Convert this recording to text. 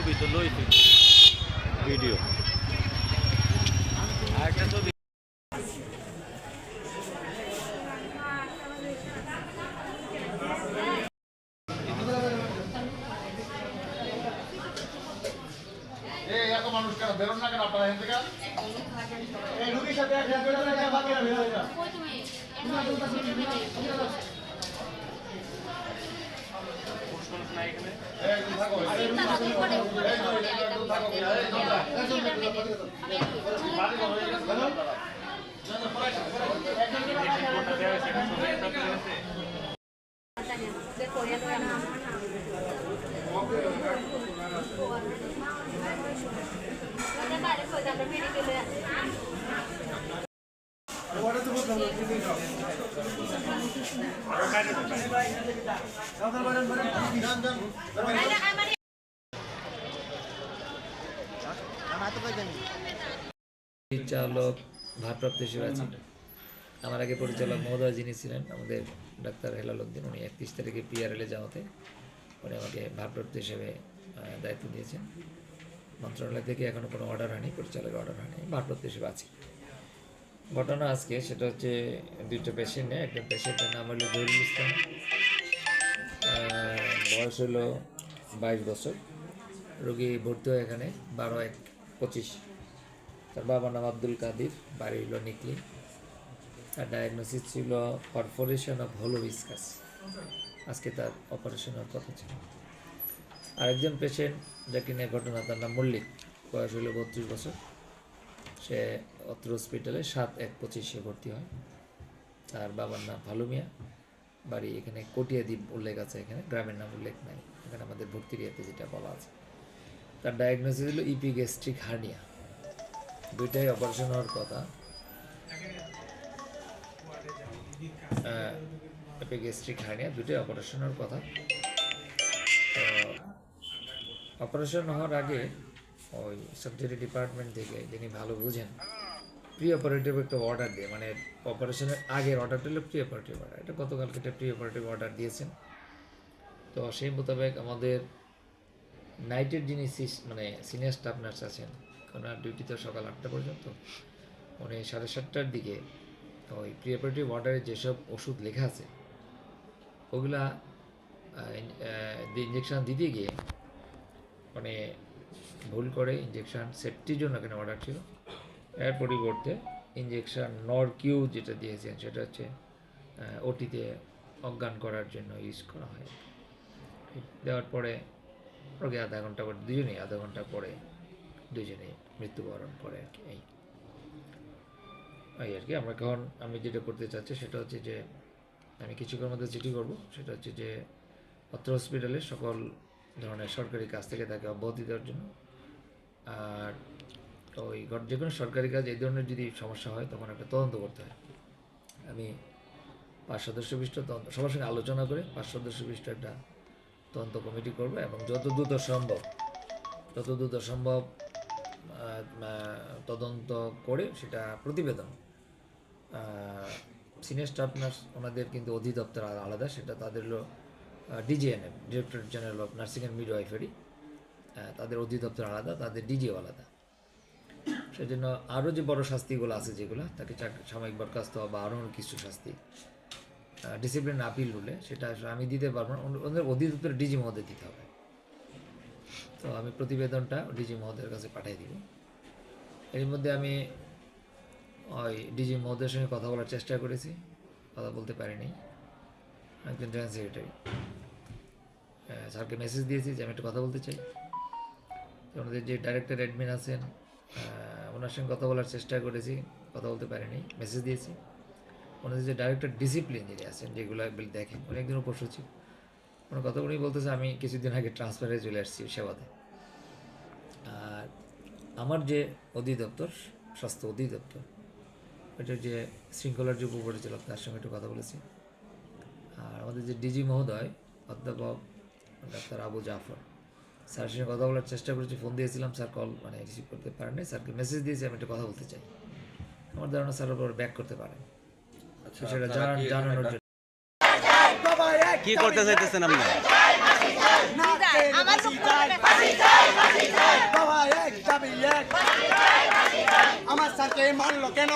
ছবি তো লই তুই ভিডিও। আরেকটা ছবি। মানুষ কেন? বেরোন না কেন আপনারা এখান থেকে? এই রুগীর সাথে এক এক করে করে বাকিরা বের হয়ে যান। এই, তুমি থাকো। এই, এই, তুমি থাকো। এই, তোমরা। বাড়ি ঘর হয়ে গেছে, বেরোন। পরিচালক, ভারপ্রাপ্ত হিসেবে আছি আমার আগে পরিচালক মহোদয় যিনি ছিলেন, আমাদের ডাক্তার হেলাল উদ্দিন, উনি একত্রিশ তারিখে পিআরএলে যাওয়াতে উনি আমাকে ভারপ্রাপ্ত হিসেবে দায়িত্ব দিয়েছেন। মন্ত্রণালয় থেকে এখনও কোনো অর্ডার হয়নি, পরিচালকের অর্ডার হয়নি ভারপ্রাপ্ত হিসেবে আছি। ঘটনা আজকে, সেটা হচ্ছে দুইটা পেশেন্ট নেই একটা পেশেন্টের নাম হলো জহিরুল ইসলাম। বয়স হলো বাইশ বছর। রোগী ভর্তি হয় এখানে বারো এক পঁচিশ। তার বাবার নাম আব্দুল কাদির, বাড়ি হলো নিকলি। তার ডায়াগনোসিস ছিল পারফোরেশন অফ হোলো ভিসকাস আজকে তার অপারেশন হওয়ার কথা ছিল। আরেকজন পেশেন্ট যাকে নিয়ে ঘটনা, তার নাম মল্লিক। বয়স হলো বত্রিশ বছর। সে অত্র হসপিটালে সাত এক পঁচিশে ভর্তি হয়। তার বাবার নাম ভালু মিয়া বাড়ি এখানে কটিয়া দ্বীপ উল্লেখ আছে এখানে, গ্রামের নাম উল্লেখ নাই। এখানে আমাদের ভর্তি ইয়েতে যেটা বলা আছে। তার ডায়াগনোসিস হলো ইপি গ্যাস্ট্রিক হার্নিয়া দুইটাই অপারেশন হওয়ার কথা। এপিগ্যাস্ট্রিক হার্নিয়া দুটোই অপারেশন হওয়ার কথা। তো অপারেশন হওয়ার আগে ওই সার্জারি ডিপার্টমেন্ট থেকে, যিনি ভালো বুঝেন প্রি অপারেটিভ একটা অর্ডার দিয়ে মানে অপারেশনের আগের অর্ডারটা হলো প্রি অপারেটিভ অর্ডার এটা গতকালকে একটা প্রি অপারেটিভ অর্ডার দিয়েছেন। তো সেই মোতাবেক আমাদের নাইটের যিনি মানে সিনিয়র স্টাফ নার্স আছেন, ওনার ডিউটি তো সকাল আটটা পর্যন্ত, উনি সাড়ে সাতটার দিকে ওই প্রি অপারেটিভ অর্ডারে যেসব ওষুধ লেখা আছে, ওগুলা ইঞ্জেকশন দিতে গিয়ে মানে ভুল করে ইঞ্জেকশন সেফটির জন্য এখানে অর্ডার ছিল। এর পরিবর্তে ইঞ্জেকশন নর কিউ যেটা দিয়েছেন, সেটা হচ্ছে ওটিতে অজ্ঞান করার জন্য ইউজ করা হয়। দেওয়ার পরে, ওকে আধা ঘণ্টা পরে, দুজনেই আধা ঘণ্টা পরে দুজনেই মৃত্যুবরণ করে আর কি, এই। এই আর কি, আমরা এখন, আমি যেটা করতে চাচ্ছি সেটা হচ্ছে যে, আমি কিছুক্ষণের মধ্যে চিঠি করব। সেটা হচ্ছে যে, অত্র হসপিটালে সকল ধরনের সরকারি কাজ থেকে তাকে অব্যাহতি দেওয়ার জন্য। আর ওই যে কোনো সরকারি কাজ এই ধরনের যদি সমস্যা হয়, তখন একটা তদন্ত করতে হয়। আমি পাঁচ সদস্য বিশিষ্ট তদন্ত সবার সঙ্গে আলোচনা করে পাঁচ সদস্য বিশিষ্ট একটা তদন্ত কমিটি করবে এবং যত দ্রুত সম্ভব যত দ্রুত সম্ভব তদন্ত করে সেটা প্রতিবেদন। সিনিয়র স্টাফ নার্স, ওনাদের কিন্তু অধিদপ্তর আলা- আলাদা, সেটা তাদের হলো DGNM director general of nursing and midwifery তাদের অধিদপ্তর আলাদা, তাদের ডিজিও আলাদা। সেজন্য আরও যে বড় শাস্তিগুলো আছে যেগুলো, তাকে চাক- সাময়িক বরখাস্ত বা আরও কিছু শাস্তি ডিসিপ্লিন আপিল রুলে সেটা আমি দিতে পারব না। ওদের অধিদপ্তর ডিজি মহোদয় দিতে হবে। তো আমি প্রতিবেদনটা ডিজি মহোদয়ের কাছে পাঠিয়ে দিব। এর মধ্যে আমি ওই ডিজি মহোদয়ের সঙ্গে কথা বলার চেষ্টা করেছি, কথা বলতে পারিনি। একজন জয়েন্ট সেক্রেটারি স্যারকে মেসেজ দিয়েছি যে আমি একটু কথা বলতে চাই। ওনাদের যে ডাইরেক্টর অ্যাডমিন আছেন ওনার সঙ্গে কথা বলার চেষ্টা করেছি, কথা বলতে পারিনি মেসেজ দিয়েছি। ওনাদের যে ডাইরেক্টর ডিসিপ্লিন যিনি আছেন, যেগুলো দেখেন একজন উপসচিব ওনার কথা উনি বলতেছে, আমি কিছুদিন আগে ট্রান্সফারে চলে আসছি সেবাতে। আর আমার যে অধিদপ্তর, স্বাস্থ্য অধিদপ্তর এটা যে শৃঙ্খলার যে উপপরিচালক, তার সঙ্গে একটু কথা বলেছি। আর আমাদের যে ডিজি মহোদয়, অধ্যাপক ডাক্তার আবু জাফর। স্যার সঙ্গে কথা বলার চেষ্টা করেছি ফোন দিয়েছিলাম স্যার কল মানে রিসিভ করতে পারেনি স্যারকে মেসেজ দিয়েছি আমি একটা কথা বলতে চাই। আমার ধারণা স্যার ওপর ব্যাক করতে পারে কি করতে চাইতেছেন আপনি? আমার স্যারকে মারলো কেন?